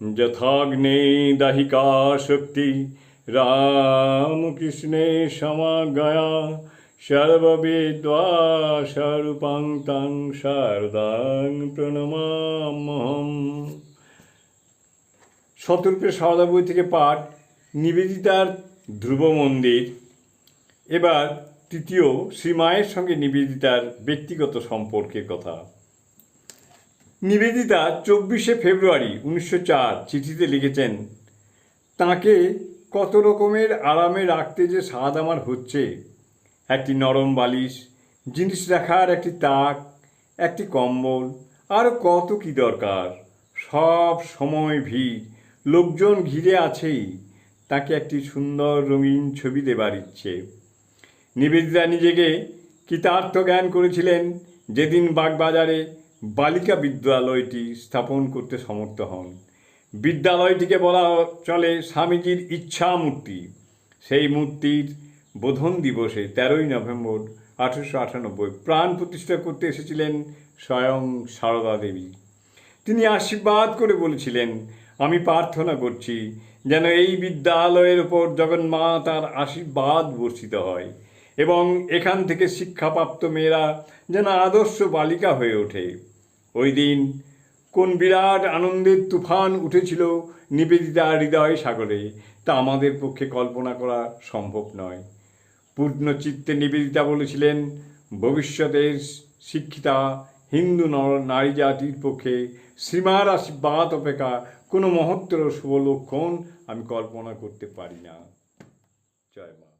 যথাগ্নে দাহিকা শক্তি রামকৃষ্ণে সমাগয়া সর্ববিদ্বা স্বরূপাং তাং শারদাং প্রণমামহম শতরূপে সারদা বই থেকে পাঠ, নিবেদিতার ধ্রুব মন্দির। এবার তৃতীয় শ্রীমায়ের সঙ্গে নিবেদিতার ব্যক্তিগত সম্পর্কের কথা। নিবেদিতা চব্বিশে ফেব্রুয়ারি উনিশশো চার চিঠিতে লিখেছেন, তাকে কত রকমের আরামে রাখতে যে স্বাদ আমার হচ্ছে। একটি নরম বালিশ, জিনিস রাখার একটি তাক, একটি কম্বল আরও কত কি দরকার। সব সময় ভিড়, লোকজন ঘিরে আছেই। তাকে একটি সুন্দর রঙিন ছবি দেবার ইচ্ছে। নিবেদিতা নিজেকে কৃতার্থ জ্ঞান করেছিলেন। যেদিন বাগবাজারে বালিকা বিদ্যালয়টি স্থাপন করতে সমর্থ হন। বিদ্যালয়টিকে বলা চলে স্বামীজির ইচ্ছা মূর্তি সেই মূর্তির বোধন দিবসে তেরোই নভেম্বর আঠেরোশো আটানব্বই প্রাণ প্রতিষ্ঠা করতে এসেছিলেন স্বয়ং সারদা দেবী। তিনি আশীর্বাদ করে বলেছিলেন, আমি প্রার্থনা করছি যেন এই বিদ্যালয়ের ওপর জগন্মা তার আশীর্বাদ বর্ষিত হয় এবং এখান থেকে শিক্ষাপ্রাপ্ত মেয়েরা যেন আদর্শ বালিকা হয়ে ওঠে। ওই দিন কোন বিরাট আনন্দের তুফান উঠেছিল নিবেদিতা হৃদয় সাগরে, তা আমাদের পক্ষে কল্পনা করা সম্ভব নয়। পূর্ণ চিত্তে নিবেদিতা বলেছিলেন, ভবিষ্যতের শিক্ষিতা হিন্দু নর- নারী জাতির পক্ষে শ্রীমার আশীর্বাদ অপেক্ষা কোনো মহত্তর শুভ লক্ষণ আমি কল্পনা করতে পারি না। জয় মা।